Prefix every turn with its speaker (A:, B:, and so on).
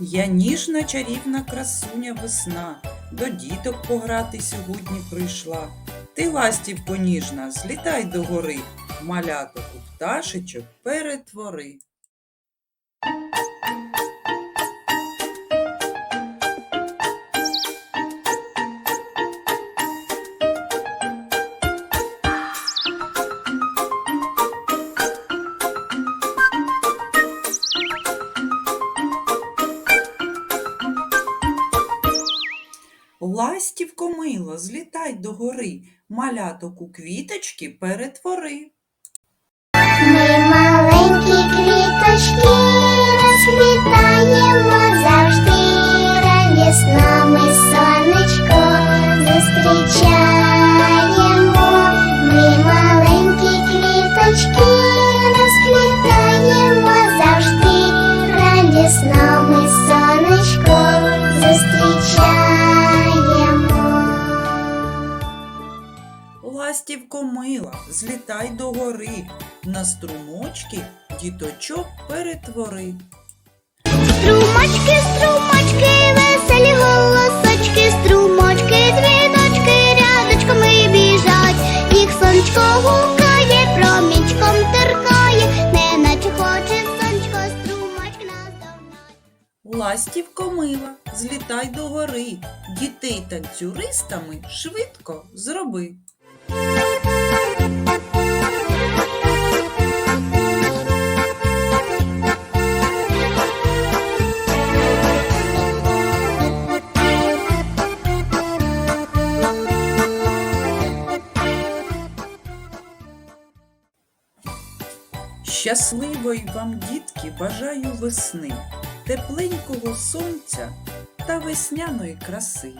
A: Я ніжна чарівна красуня весна, до діток пограти сьогодні прийшла. Ти, ластівко ніжна, злітай до гори, маляток у пташечок перетвори. Ластівко мило, злітай до гори, маляток у квіточки перетвори.
B: Ми маленькі квіточки розквітаємо завжди. Радісно ми сонечко зустрічаємо. Ми маленькі квіточки розквітаємо завжди. Радісно ми сонечко зустрічаємо.
A: Ластівко мила, злітай до гори, на струмочки діточок перетвори.
B: Струмочки, струмочки, веселі голосочки, струмочки, дзвіночки, рядочками біжать. Їх сонечко гукає, промінчиком торкає, неначе хоче сонечко струмочки наздогнать.
A: Ластівко мила, злітай до гори, дітей танцюристами швидко зроби. Щасливої вам, дітки, бажаю весни, тепленького сонця та весняної краси.